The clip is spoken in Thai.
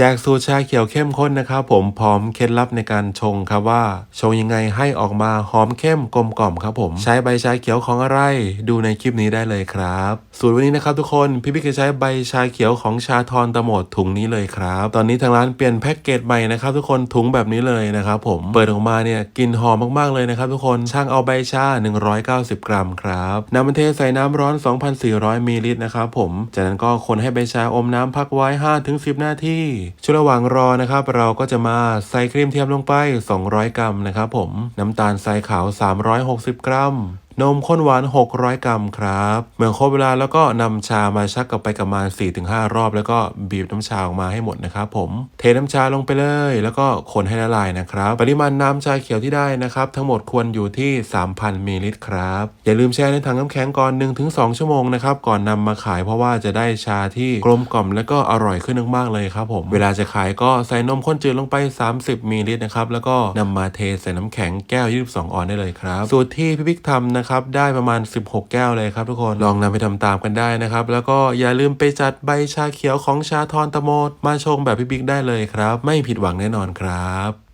แจกสูตรชาเขียวเข้มข้นนะครับผมพร้อมเคล็ดลับในการชงครับว่า ชงยังไงให้ออกมาหอมเข้มกลมกล่อมครับผมใช้ใบชาเขียวของอะไร ดูในคลิปนี้ได้เลยครับ สูตรวันนี้นะครับทุกคนพี่บิ๊กจะใช้ใบชาเขียวของชาทอนตะโหมดถุงนี้เลยครับ ตอนนี้ทางร้านเปลี่ยนแพ็กเกจใหม่นะครับทุกคนถุงแบบนี้เลยนะครับผมเปิดออกมาเนี่ยกลิ่นหอมมากๆเลยนะครับทุกคนช่างเอาใบชา 190 กรัมครับนำมันเทใส่น้ำร้อน 2,400มิลลิลิตรนะครับผมจากนั้นก็คนให้ใบชาอมน้ำพักไว้ 5-10 นาทีช่วงระหว่างรอนะครับ เราก็จะมาใส่ครีมเทียมลงไป 200 กรัมนะครับผม น้ำตาลทรายขาว 360 กรัม นมข้นหวาน 600 กรัมครับเมื่อครบเวลาแล้วก็นำชามาชักกลับไปกับมา4-5 รอบ แล้วก็บีบน้ำชาออกมาให้หมดนะครับผมเทน้ำชาลงไปเลย แล้วก็คนให้ละลายนะครับ ปริมาณน้ำชาเขียวที่ได้นะครับ ทั้งหมดควรอยู่ที่ 3,000มิลลิลิตรครับอย่าลืมแช่ในถังน้ำแข็งก่อน 1-2 ชั่วโมงนะครับก่อนนำมาขายเพราะว่าจะได้ชาที่กลมกล่อมและก็อร่อยขึ้นมากๆเลยครับผมเวลาจะขายก็ใส่นมข้นจืดลงไป 30มิลลิลิตรนะครับแล้วก็นำมาเทใส่น้ำแข็งแก้ว 22 ออนได้เลยครับสูตรที่พี่บิ๊กทำนะครับได้ประมาณ 16 แก้วเลยครับทุกคนลองนำไปทำตามกันได้นะครับ แล้วก็อย่าลืมไปจัดใบชาเขียวของชาทอนตะโมดมาชงแบบพี่บิ๊กได้เลยครับ ไม่ผิดหวังแน่นอนครับ